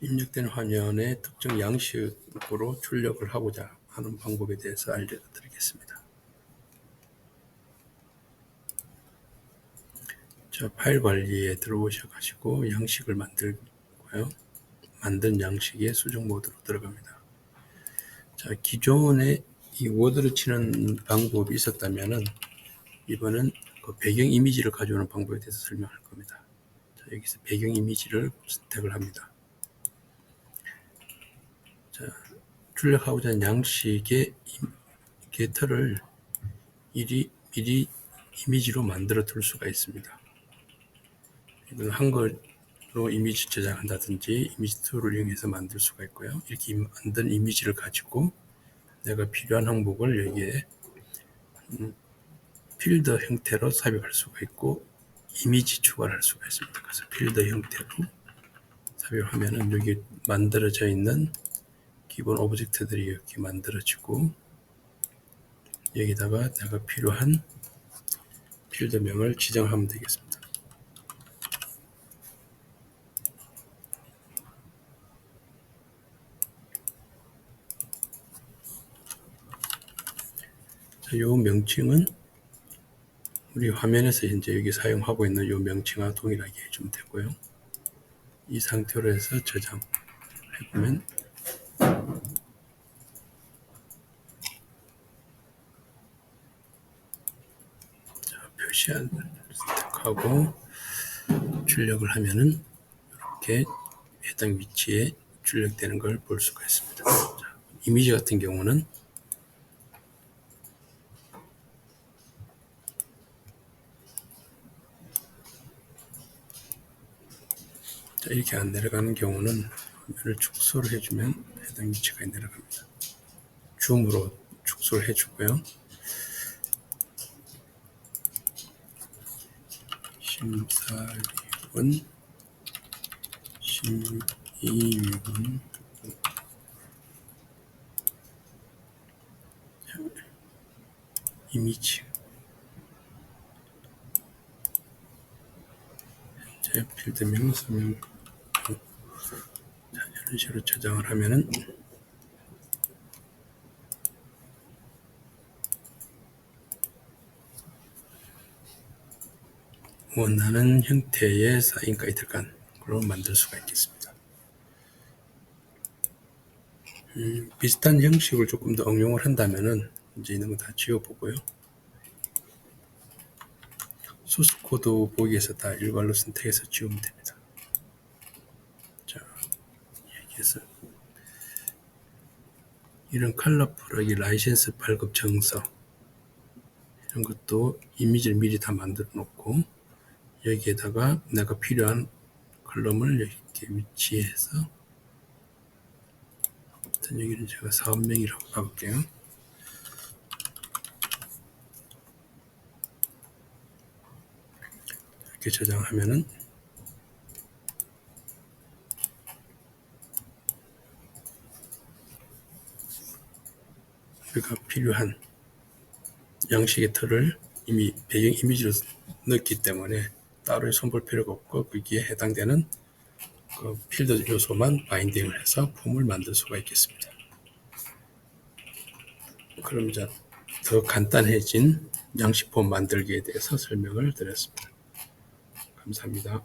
입력된 화면에 특정 양식으로 출력을 하고자 하는 방법에 대해서 알려드리겠습니다. 자, 파일 관리에 들어오셔 가지고 양식을 만들고요. 만든 양식의 수정 모드로 들어갑니다. 자, 기존에 이 워드를 치는 방법이 있었다면은 이번은 그 배경 이미지를 가져오는 방법에 대해서 설명할 겁니다. 자, 여기서 배경 이미지를 선택을 합니다. 자, 출력하고자 하는 양식의 게터를 미리, 미리 이미지로 만들어 둘 수가 있습니다. 이건 한글로 이미지 저장한다든지 이미지 툴을 이용해서 만들 수가 있고요. 이렇게 만든 이미지를 가지고 내가 필요한 항목을 여기에 음, 필더 형태로 삽입할 수가 있고 이미지 추가를 할 수가 있습니다. 그래서 필더 형태로 삽입하면은 여기 만들어져 있는 기본 오브젝트들이 이렇게 만들어지고 여기다가 내가 필요한 필드명을 지정하면 되겠습니다. 자, 요 명칭은 우리 화면에서 현재 여기 사용하고 있는 요 명칭과 동일하게 해주면 되고요. 이 상태로 해서 저장해 보면 자, 표시한 선택하고 출력을 하면은 이렇게 해당 위치에 출력되는 걸 볼 수가 있습니다. 자, 이미지 같은 경우는 자, 이렇게 안 내려가는 경우는 화면을 축소를 해주면 해당 위치가 내려갑니다. 줌으로 축소를 해주고요. 심사위원, 심의위원, 이미지 현재 필드명 설명 자, 이런 식으로 저장을 하면은 원하는 형태의 사인 가이드간으로 만들 수가 있겠습니다. 음, 비슷한 형식을 조금 더 응용을 한다면은 이제 이런 거다 지워보고요. 소스 코드 보기에서 다 일괄로 선택해서 지우면 됩니다. 자, 여기에서 이런 컬러풀하게 라이센스 발급 정서 이런 것도 이미지를 미리 다 만들어 놓고 여기에다가 내가 필요한 컬럼을 이렇게 위치해서 일단 여기는 제가 사업명이라고 바꿀게요. 이렇게 저장하면은 우리가 필요한 양식의 틀을 이미 배경 이미지로 넣었기 때문에 따로 손볼 필요가 없고 거기에 해당되는 그 필드 요소만 바인딩을 해서 폼을 만들 수가 있겠습니다. 그럼 이제 더 간단해진 양식 폼 만들기에 대해서 설명을 드렸습니다. 감사합니다.